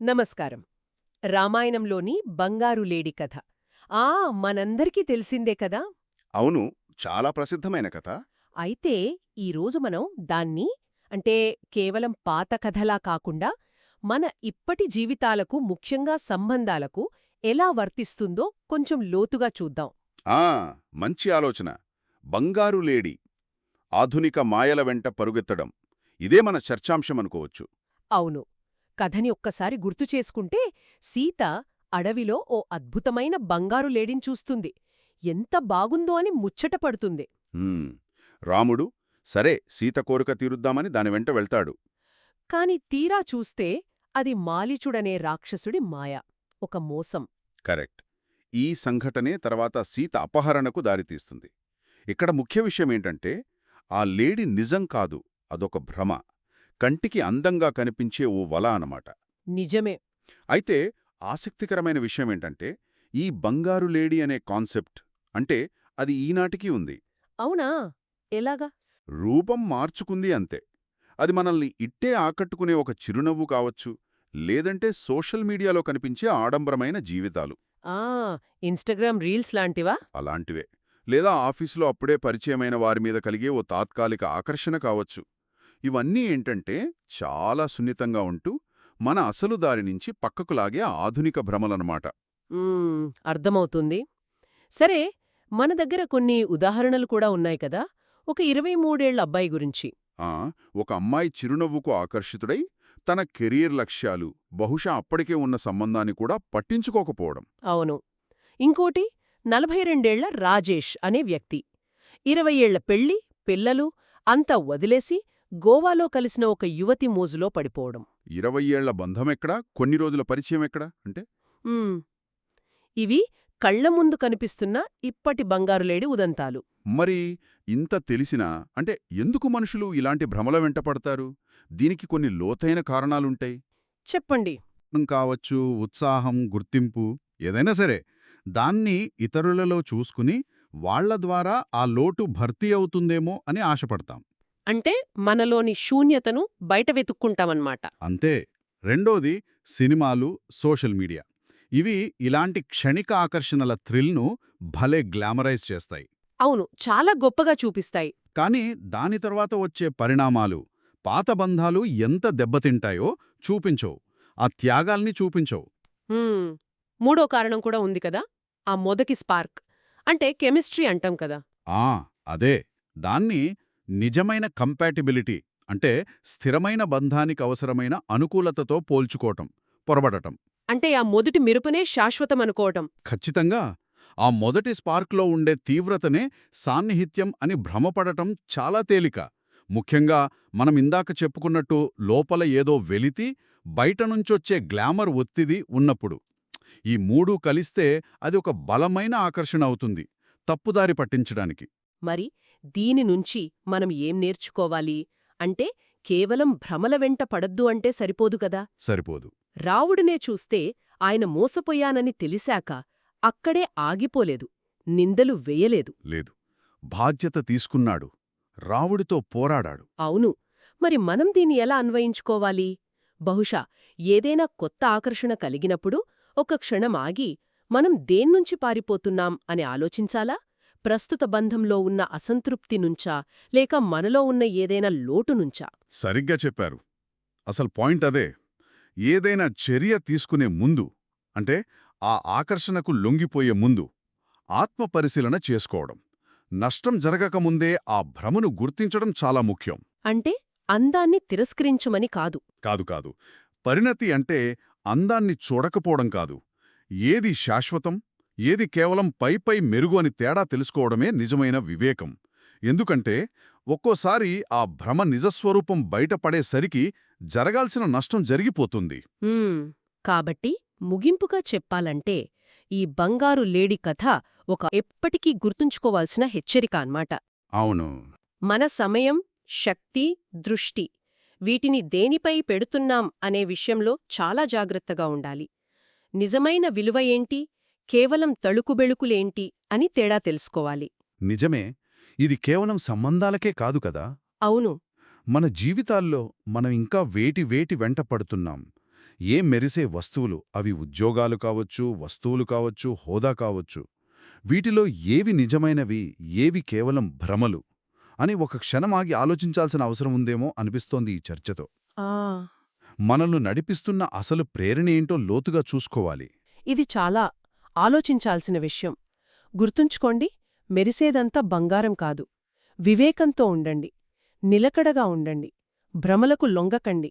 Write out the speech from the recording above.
నమస్కారం. రామాయణంలోని బంగారు లేడి కథ. ఆ మనందరికీ తెలిసిందే కదా? అవును చాలా ప్రసిద్ధమైన కథ. అయితే ఈరోజు మనం దాన్ని అంటే కేవలం పాత కథలా కాకుండా మన ఇప్పటి జీవితాలకు ముఖ్యంగా సంబంధాలకు ఎలా వర్తిస్తుందో కొంచెం లోతుగా చూద్దాం. ఆ మంచి ఆలోచన. బంగారు లేడి. ఆధునిక మాయల వెంట పరుగెత్తడం. ఇదే మన చర్చాంశమనుకోవచ్చు అవును. కథని ఒక్కసారి గుర్తు చేసుకుంటే సీత అడవిలో ఓ అద్భుతమైన బంగారు లేడిని చూస్తుంది. ఎంత బాగుందో అని ముచ్చటపడుతుంది రాముడు సరే సీత కోరిక తీరుద్దామని దాని వెంట వెళ్తాడు. కాని తీరా చూస్తే అది మాలిచుడనే రాక్షసుడి మాయ ఒక మోసం. కరెక్ట్. ఈ సంఘటనే తర్వాత సీత అపహరణకు దారితీస్తుంది ఇక్కడ ముఖ్య విషయమేంటంటే ఆ లేడి నిజం కాదు అదొక భ్రమ. కంటికి అందంగా కనిపించే ఓ వల అనమాట నిజమే. అయితే ఆసక్తికరమైన విషయమేంటంటే ఈ బంగారు లేడీ అనే కాన్సెప్ట్ అంటే అది ఈనాటికి ఉంది. అవునా? ఎలాగా? రూపం మార్చుకుంది అంతే. అది మనల్ని ఇట్టే ఆకట్టుకునే ఒక చిరునవ్వు కావచ్చు లేదంటే సోషల్ మీడియాలో కనిపించే ఆడంబరమైన జీవితాలు. ఆ ఇన్స్టాగ్రామ్ రీల్స్ లాంటివా? అలాంటివే. లేదా ఆఫీసులో అప్పుడే పరిచయమైన వారి మీద కలిగే ఓ తాత్కాలిక ఆకర్షణ కావచ్చు. ఇవన్నీ ఏంటంటే చాలా సున్నితంగా ఉంటూ మన అసలు దారి నుంచి పక్కకు లాగే ఆధునిక భ్రమలనమాట మ్మ్, అర్థమవుతుంది. సరే మన దగ్గర కొన్ని ఉదాహరణలు కూడా ఉన్నాయి కదా? ఒక ఇరవై మూడేళ్ళ అబ్బాయి గురించి. ఆ ఒక అమ్మాయి చిరునవ్వుకు ఆకర్షితుడై తన కెరీర్ లక్ష్యాలు బహుశా అప్పటికే ఉన్న సంబంధాన్ని కూడా పట్టించుకోకపోవడం. అవును. ఇంకోటి నలభై రెండేళ్ళ రాజేష్ అనే వ్యక్తి. ఇరవై ఏళ్ళ పెళ్ళి పిల్లలు అంతా వదిలేసి గోవాలో కలిసిన ఒక యువతి మోజులో పడిపోవడం. ఇరవై ఏళ్ళ బంధమెక్కడా? కొన్ని రోజుల పరిచయం ఎక్కడా అంటే. ఇవి కళ్ళ ముందు కనిపిస్తున్న ఇప్పటి బంగారులేడి ఉదంతాలు. మరి ఇంత తెలిసినా అంటే ఎందుకు మనుషులు ఇలాంటి భ్రమల వెంట పడతారు? దీనికి కొన్ని లోతైన కారణాలుంటాయి. చెప్పండి. కావచ్చు ఉత్సాహం గుర్తింపు ఏదైనా సరే. దాన్ని ఇతరులలో చూసుకుని వాళ్ళ ద్వారా ఆ లోటు భర్తీ అవుతుందేమో అని ఆశపడతాం. అంటే మనలోని శూన్యతను బయట వెతుక్కుంటామన్నమాట. అంతే. రెండోది సినిమాలు సోషల్ మీడియా. ఇవి ఇలాంటి క్షణిక ఆకర్షణల థ్రిల్ను భలే గ్లామరైజ్ చేస్తాయి. అవును చాలా గొప్పగా చూపిస్తాయి. కానీ దాని తర్వాత వచ్చే పరిణామాలు పాత బంధాలు ఎంత దెబ్బతింటాయో చూపించవు. ఆ త్యాగాల్ని చూపించవు. మూడో కారణం కూడా ఉంది కదా? ఆ మొదటి స్పార్క్. అంటే కెమిస్ట్రీ అంటాం కదా? ఆ! అదే. దాన్ని నిజమైన కంపాటిబిలిటీ అంటే స్థిరమైన బంధానికి అవసరమైన అనుకూలతతో పోల్చుకోవటం పొరబడటం. అంటే ఆ మొదటి మెరుపునే శాశ్వతం అనుకోవటం. ఖచ్చితంగా. ఆ మొదటి స్పార్క్లో ఉండే తీవ్రతనే సాన్నిహిత్యం అని భ్రమపడటం చాలా తేలిక. ముఖ్యంగా మనం ఇందాక చెప్పుకున్నట్టు లోపల ఏదో వెలితి బయటనుంచొచ్చే గ్లామర్ ఒత్తిడి ఉన్నప్పుడు. ఈ మూడూ కలిస్తే అది ఒక బలమైన ఆకర్షణ అవుతుంది తప్పుదారి పట్టించడానికి. మరి దీని నుంచి మనం ఏం నేర్చుకోవాలి? అంటే కేవలం భ్రమల వెంట పడద్దు అంటే సరిపోదు కదా? సరిపోదు. రావుడినే చూస్తే ఆయన మోసపోయానని తెలిసాక అక్కడే ఆగిపోలేదు. నిందలు వేయలేదు. లేదు. బాధ్యత తీసుకున్నాడు. రావుడితో పోరాడాడు. అవును. మరి మనం దీన్ని ఎలా అన్వయించుకోవాలి? బహుశా ఏదైనా కొత్త ఆకర్షణ కలిగినప్పుడు ఒక క్షణం ఆగి మనం దేన్నుంచి పారిపోతున్నాం అని ఆలోచించాలా? ప్రస్తుత బంధంలో ఉన్న అసంతృప్తి నుంచా లేక మనలో ఉన్న ఏదైనా లోటు నుంచా? సరిగ్గా చెప్పారు. అసలు పాయింట్ అదే. ఏదైనా చర్య తీసుకునే ముందు అంటే ఆ ఆకర్షణకు లొంగిపోయే ముందు ఆత్మపరిశీలన చేసుకోవడం. నష్టం జరగకముందే ఆ భ్రమను గుర్తించడం చాలా ముఖ్యం. అంటే అందాన్ని తిరస్కరించమని కాదు. కాదు కాదు. పరిణతి అంటే అందాన్ని చూడకపోవడం కాదు. ఏది శాశ్వతం? ఏది కేవలం పైపై మెరుగు అని తేడా తెలుసుకోవడమే నిజమైన వివేకం. ఎందుకంటే ఒక్కోసారి ఆ భ్రమ నిజస్వరూపం బయటపడేసరికి జరగాల్సిన నష్టం జరిగిపోతుంది. కాబట్టి ముగింపుగా చెప్పాలంటే ఈ బంగారు లేడి కథ ఒక ఎప్పటికీ గుర్తుంచుకోవాల్సిన హెచ్చరిక అన్నమాట. అవును. మన సమయం శక్తి దృష్టి వీటిని దేనిపై పెడుతున్నాం అనే విషయంలో చాలా జాగ్రత్తగా ఉండాలి. నిజమైన విలువ ఏంటి? కేవలం తళుకుబెళుకులేంటి అని తేడా తెలుసుకోవాలి. నిజమే ఇది కేవలం సంబంధాలకే కాదు కదా? అవును. మన జీవితాల్లో మనం ఇంకా వేటి వేటి వెంట పడుతున్నాం. ఏ మెరిసే వస్తువులు? అవి ఉద్యోగాలు కావచ్చు వస్తువులు కావచ్చు హోదా కావచ్చు. వీటిలో ఏవి నిజమైనవి ఏవి కేవలం భ్రమలు అని ఒక క్షణమాగి ఆలోచించాల్సిన అవసరం ఉందేమో అనిపిస్తోంది ఈ చర్చతో. మనల్ని నడిపిస్తున్న అసలు ప్రేరణేంటో లోతుగా చూసుకోవాలి. ఇది చాలా ఆలోచించాల్సిన విషయం. గుర్తుంచుకోండి మెరిసేదంతా బంగారం కాదు. వివేకంతో ఉండండి. నిలకడగా ఉండండి. భ్రమలకు లొంగకండి.